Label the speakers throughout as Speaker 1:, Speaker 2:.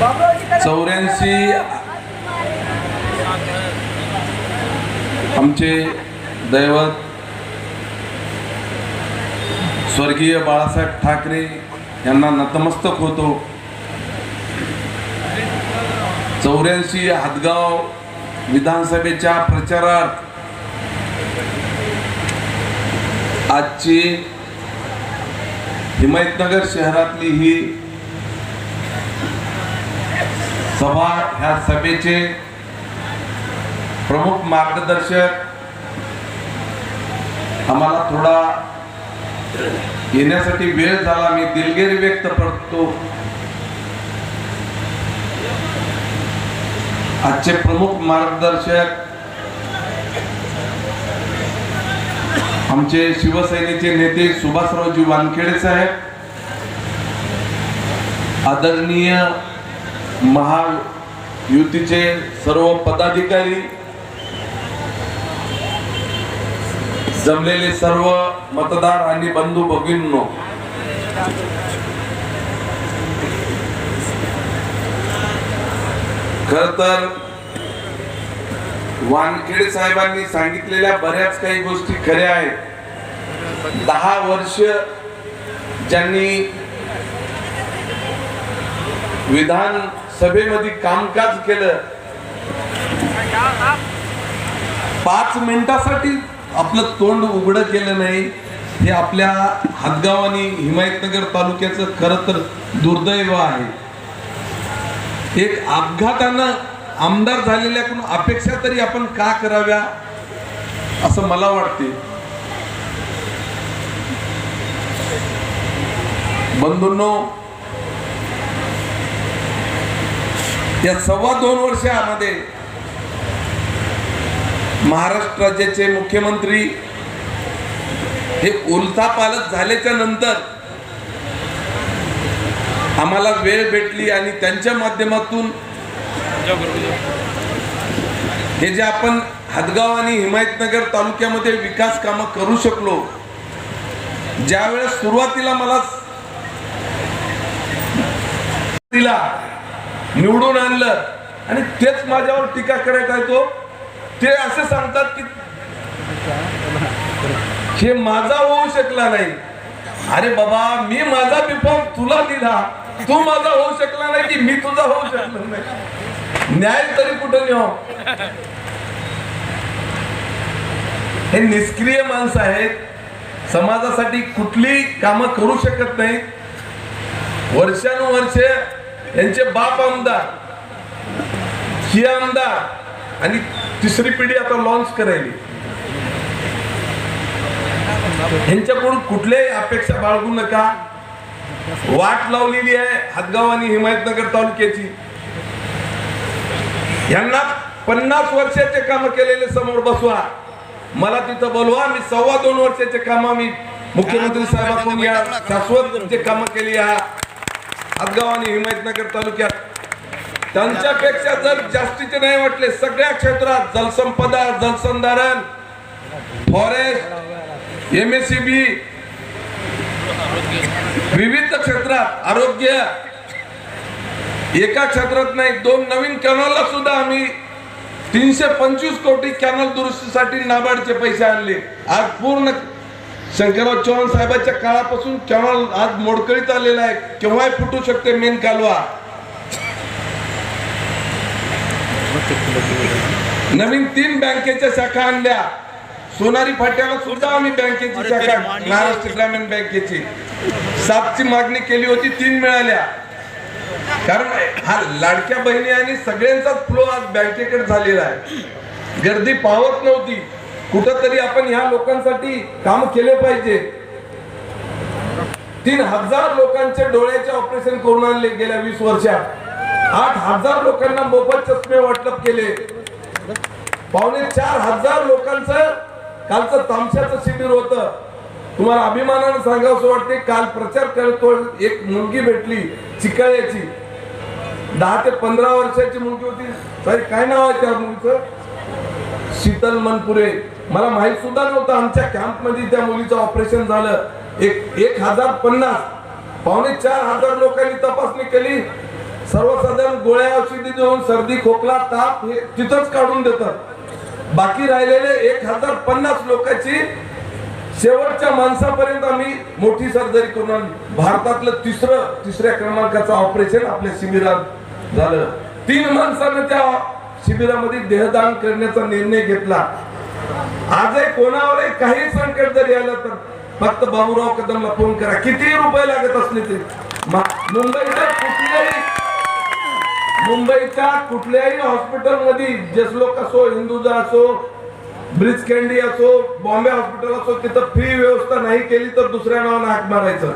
Speaker 1: चौऱ्याऐंशी. आमचे दैवत स्वर्गीय बाळासाहेब ठाकरे यांना नतमस्तक होतो. चौऱ्याऐंशी हातगाव विधानसभेच्या प्रचारात आजची हिमायतनगर शहरातली ही सभा ह्या सभेचे प्रमुख मार्गदर्शक आम्हाला थोडा येण्यासाठी वेळ झाला मी दिलगिरी व्यक्त करतो. आजचे प्रमुख मार्गदर्शक आमचे शिवसेनेचे नेते सुभाषरावजी वानखेडे साहेब आदरणीय महायुतीचे सर्व पदाधिकारी जमलेले सर्व मतदार आणि बंधू भगिनींनो खर तर वानखेडे साहेबांनी सांगितलेल्या बऱ्याच काही गोष्टी खऱ्या आहेत. दहा वर्ष ज्यांनी विधान सभेमध्ये कामकाज केलं. पाच मिनिटासाठी आपलं तोंड उघडं केलं नाही. हे आपल्या हातगाव आणि हिमायतनगर तालुक्याचं खरं तर दुर्दैव आहे. एक अपघातानं आमदार झालेल्याकडून अपेक्षा तरी आपण का कराव्या असं मला वाटते बंधूंनो या सव्वा दोन वर्षामध्ये महाराष्ट्र राज्याचे मुख्यमंत्री हे उलथा पालक झाल्याच्यानंतर आम्हाला वेळ भेटली आणि त्यांच्या माध्यमातून हे जे आपण हदगाव आणि हिमायतनगर तालुक्यामध्ये विकास कामं करू शकलो ज्यावेळेस सुरुवातीला मला तिला निवडून आणलं. आणि तेच माझ्यावर टीका करायचा येतो ते. असे सांगतात की हे माझा होऊ शकला नाही. अरे बाबा मी माझा बिफॉर्म तुला दिला. तू माझा होऊ शकला नाही की मी तुझा होऊ शकलो नाही. न्याय तरी कुठं नेऊ? हे निष्क्रिय माणसं आहेत. समाजासाठी कुठली कामं करू शकत नाही वर्षानुवर्षे यांचे बाप आमदार ही आमदार आणि तिसरी पिढी आता लॉन्च करायली. यांच्याकडून कुठल्याही अपेक्षा बाळगू नका. वाट लावलेली आहे हातगाव आणि हिमायतनगर तालुक्याची. यांना पन्नास वर्षाचे काम केलेले समोर बसवा. मला तिथं बोलवा मी सव्वा दोन वर्षाचे काम मी मुख्यमंत्री साहेबांकडून या शाश्वत जे काम केली या हातगाव आणि हिमायतनगर तालुक्यात. त्यांच्यापेक्षा जर जास्तीचे नाही वाटले सगळ्या क्षेत्रात जलसंपदा जलसंधारण forest M S C B विविध क्षेत्रात आरोग्य एका क्षेत्रात नाही दोन नवीन कॅनलला सुद्धा आम्ही तीनशे पंचवीस कोटी कॅनल दुरुस्तीसाठी नाबार्डचे पैसे आणले. आज पूर्ण शंकरराव चव्हाण साहेबांच्या काळापासून कॅनल आज मोडकळीत आलेला आहे. केव्हाही फुटू शकते मेन कालवा. नवीन तीन बँकेच्या शाखा आणल्या. सोनारी फाट्याला सुद्धा आम्ही बँकेची शाखा महाराष्ट्र ग्रामीण बँकेची. सातची मागणी केली होती तीन मिळाल्या. कारण हा लाडक्या बहिणी आणि सगळ्यांचाच फ्लो आज बँकेकडे झालेला आहे. गर्दी पावत नव्हती. कुठंतरी आपण ह्या लोकांसाठी काम केले पाहिजे. तीन हजार लोकांचे डोळ्याचे ऑपरेशन करून आणले गेल्या वीस वर्षात. आठ हजार लोकांना मोफत चष्मे वाटप केले. पावणे चार हजार लोकांचं कालचं तामशाचं शिबिर होत. तुम्हाला अभिमानानं सांगावं वाटते काल प्रचार करतो एक मुलगी भेटली चिकाळ्याची. दहा ते पंधरा वर्षाची मुलगी होती. काय नाव आहे त्या मुलीचं? शीतल मनपुरे. मला माहीत सुद्धा नव्हतं आमच्या कॅम्पमध्ये त्या मुलीचं ऑपरेशन झालं. एक एक हजार पन्नास पावणे चार हजार लोकांनी तपासणी केली. सर्वसाधारण गोळ्या औषधी देऊन सर्दी खोकला ताप हे तिथंच काढून देतात. बाकी राहिलेले एक हजार पन्नास लोकांची शेवटच्या माणसापर्यंत आम्ही मोठी सर्जरी करून आणली. भारतातलं तिसरं तिसऱ्या क्रमांकाचं ऑपरेशन आपल्या शिबिरात झालं. तीन माणसानं त्या शिबिरामध्ये देहदान करण्याचा निर्णय घेतला. आजही कोणावरही काही संकट जरी आलं तर फक्त बाबूराव कदमला फोन करा. किती रुपये लागत असले ते? मुंबईच्या कुठल्याही मुंबईच्या कुठल्याही हॉस्पिटलमध्ये जसलोक असो हिंदुजा असो ब्रिज कॅन्डी असो बॉम्बे हॉस्पिटल असो तिथं फ्री व्यवस्था नाही केली तर दुसऱ्या नावानं हाक मारायचं.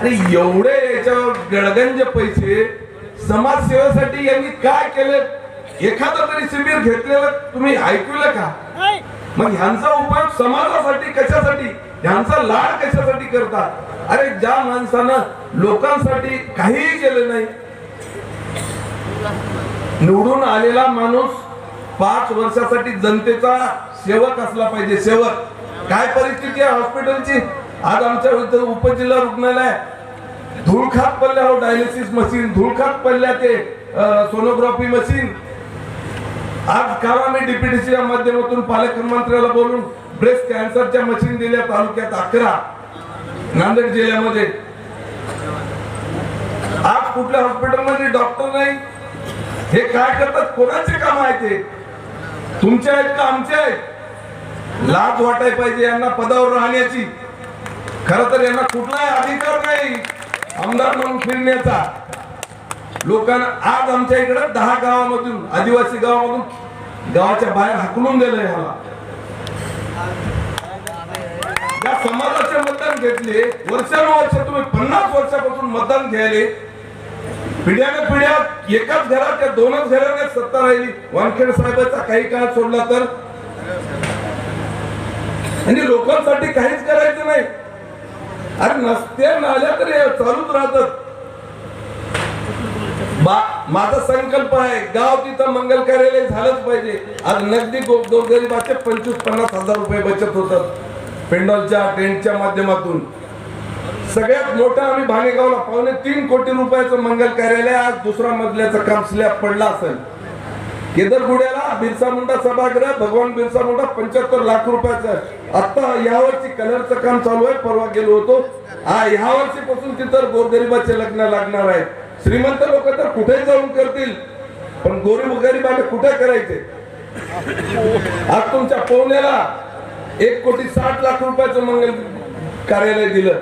Speaker 1: अरे एवढे याच्यावर गडगंज पैसे समाजसेवेसाठी यांनी काय केले? एखादं तरी शिबिर घेतलेलं तुम्ही ऐकलं का? मग ह्यांचा उपयोग समाजासाठी कशासाठी? ह्यांचा लाड कशासाठी करतात? अरे ज्या माणसानं लोकांसाठी काहीही केलं नाही निवडून आलेला माणूस पाच वर्षासाठी जनतेचा सेवक असला पाहिजे. सेवक. काय परिस्थिती आहे हॉस्पिटलची? आज आमच्या इथं उपजिल्हा रुग्णालय धूळखात पडल्यावर डायलिसिस मशीन धूळखात पडल्या ते सोनोग्राफी मशीन आज काल आम्ही डीपीटीसीच्या माध्यमातून पालकमंत्र्याला बोलून ब्रेस्ट कॅन्सरच्या मशीन दिल्या तालुक्यात अकरा. नांदेड जिल्ह्यामध्ये. आज कुठल्या हॉस्पिटलमध्ये डॉक्टर नाही? हे काय करतात? कोणाचे काम आहे ते तुमचे आहेत का आमचे आहेत? लाज वाटाय पाहिजे यांना पदावर राहण्याची. खर तर यांना कुठलाही अधिकार नाही. आमदार म्हणून फिरण्याचा. लोकांना आज आमच्या इकडे दहा गावामधून आदिवासी गावामधून गावाच्या बाहेर हाकलून दिलं ह्याला या समाजाचे मतदान घेतले वर्षानुवर्ष तुम्ही पन्नास वर्षापासून मतदान घ्यायले. पिढ्याने पिढ्या एकाच घरात त्या दोनच घराने सत्ता राहिली. वानखेड साहेबांचा काही काळ सोडला तर? आणि लोकांसाठी काहीच करायचं नाही. अरे नसत्या नाल्या तर चालूच राहतात. माझा संकल्प आहे गाव तिथं मंगल कार्यालय झालंच पाहिजे. आज नगदी गो- पंचवीस पन्नास हजार रुपये बचत होतात. पेंडॉलच्या टेंटच्या माध्यमातून. सगळ्यात मोठं आम्ही भानेगावला पावणे तीन कोटी रुपयाचं मंगल कार्यालय आज दुसरा मजल्याचं काम स्लॅब पडला असेल. केदरगुड्याला बिरसा मुंडा सभागृह भगवान बिरसा मुंडा पंच्याहत्तर लाख रुपयाचं. आता यावर्षी कलरचं काम चालू आहे परवा गेलो होतो. हा यावर्षी वर्षीपासून तिथं गोरगरिबाचे लग्न लागणार आहे श्रीमंत लोक तर कुठेही जाऊन करतील. पण गोरीब गरिबाने कुठे करायचे? आज तुमच्या पवण्याला एक कोटी साठ लाख रुपयाचं मंगल कार्यालय दिलं.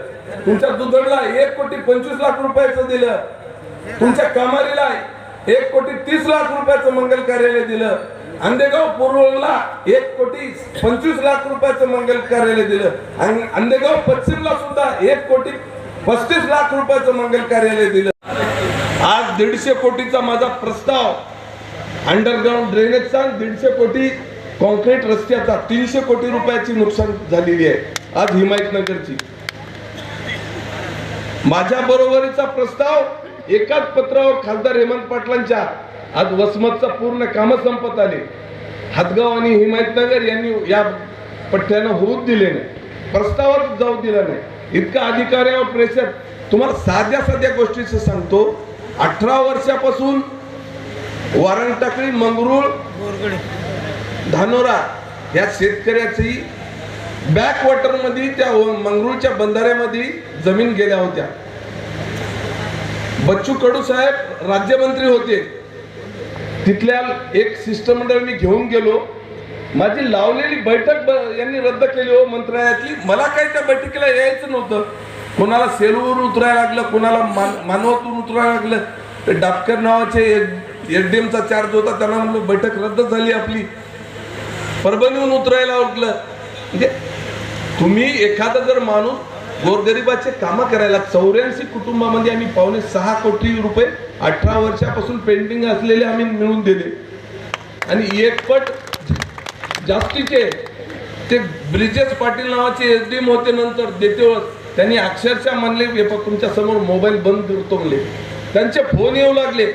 Speaker 1: तुमच्या दुधडला एक कोटी पंचवीस लाख रुपयाचं दिलं. तुमच्या कामारीला एक कोटी तीस लाख रुपयाचं मंगल कार्यालय दिलं. अंदेगाव पूर्वला एक कोटी पंचवीस लाख रुपयाचं मंगल कार्यालय दिलं. आणि अंदेगाव पश्चिमला सुद्धा एक कोटी पस्तीस लाख रुपयाचं मंगल कार्यालय दिलं. आज दीडशे कोटीचा माझा प्रस्ताव. अंडरग्राऊंड ड्रेनेजचा दीडशे कोटी कॉन्क्रीट रस्त्याचा तीनशे कोटी रुपयाची नुकसान झालेली आहे. आज हिमायतनगरची. माझ्या बरोबरीचा प्रस्ताव एकाच पत्रावर खासदार हेमंत पाटलांच्या. आज वसमतचा पूर्ण काम संपत आले. हातगाव आणि हिमायतनगर यांनी या पठ्ठ्यानं होऊच दिले नाही. प्रस्तावात जाऊ दिला नाही. इतका अधिकाऱ्यावर प्रेशर तुम्हाला साध्या साध्या गोष्टीचं सांगतो. अठरा वर्षापासून वारणटाकळी मंगरुळ धानोरा या शेतकऱ्याची बॅक वॉटरमध्ये त्या मंगरुळच्या बंधाऱ्यामध्ये जमीन गेल्या होत्या. बच्चू कडू साहेब राज्यमंत्री होते. तिथल्या एक शिष्टमंडळ मी घेऊन गेलो. माझी लावलेली बैठक यांनी रद्द केली हो मंत्रालयातली. मला काही त्या बैठकीला यायचं नव्हतं. कोणाला सेलूवरून उतरायला लागलं कोणाला मान मानवातून उतरायला लागलं ते डापकर नावाचे एचडीएमचा चार्ज होता त्यांना म्हणलं बैठक रद्द झाली आपली. परभणीहून उतरायला उठलं म्हणजे तुम्ही एखादा जर माणूस गोरगरिबाचे कामं करायला चौऱ्याऐंशी कुटुंबामध्ये आम्ही पावणे सहा कोटी रुपये अठरा वर्षापासून पेंडिंग असलेले आम्ही मिळवून दिले. आणि एकपट जास्तीचे ते ब्रिजेश पाटील नावाचे एस डी एम होते नंतर देते त्यांनी अक्षरशः म्हणले "हे तुमच्यासमोर मोबाईल बंद करतो म्हणले. त्यांचे फोन येऊ लागले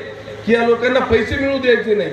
Speaker 1: की या लोकांना पैसे मिळू द्यायचे नाही.